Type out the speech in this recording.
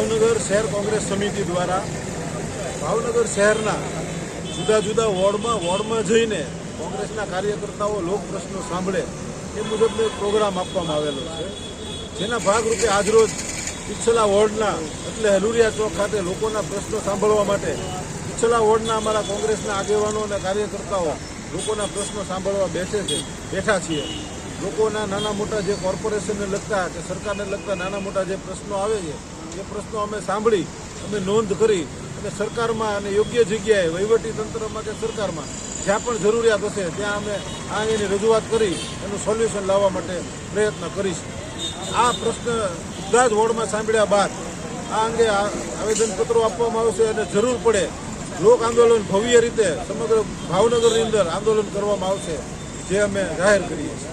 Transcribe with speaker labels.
Speaker 1: શહેર કોંગ્રેસ સમિતિ દ્વારા ભાવનગર શહેરના જુદા જુદા વોર્ડમાં વોર્ડમાં જઈને કોંગ્રેસના કાર્યકર્તાઓ લોક પ્રશ્નો સાંભળે એ મુજબનો એક પ્રોગ્રામ આપવામાં આવેલો છે. જેના ભાગરૂપે આજરોજ પિછલા વોર્ડના એટલે હલુરિયા ચોક ખાતે લોકોના પ્રશ્નો સાંભળવા માટે પિછલા વોર્ડના અમારા કોંગ્રેસના આગેવાનો અને કાર્યકર્તાઓ લોકોના પ્રશ્નો સાંભળવા બેસે છે, બેઠા છીએ. લોકોના નાના મોટા જે કોર્પોરેશનને લગતા કે સરકારને લગતા નાના મોટા જે પ્રશ્નો આવે છે એ પ્રશ્નો અમે સાંભળી, અમે નોંધ કરી અને સરકારમાં અને યોગ્ય જગ્યાએ વહીવટી તંત્રમાં કે સરકારમાં જ્યાં પણ જરૂરિયાત હશે, ત્યાં અમે આ અંગેની રજૂઆત કરી એનું સોલ્યુશન લાવવા માટે પ્રયત્ન કરીશું. આ પ્રશ્ન બધા જ વોર્ડમાં સાંભળ્યા બાદ આ અંગે આવેદનપત્રો આપવામાં આવશે અને જરૂર પડે લોક આંદોલન ભવ્ય રીતે સમગ્ર ભાવનગરની અંદર આંદોલન કરવામાં આવશે, જે અમે જાહેર કરીએ છીએ.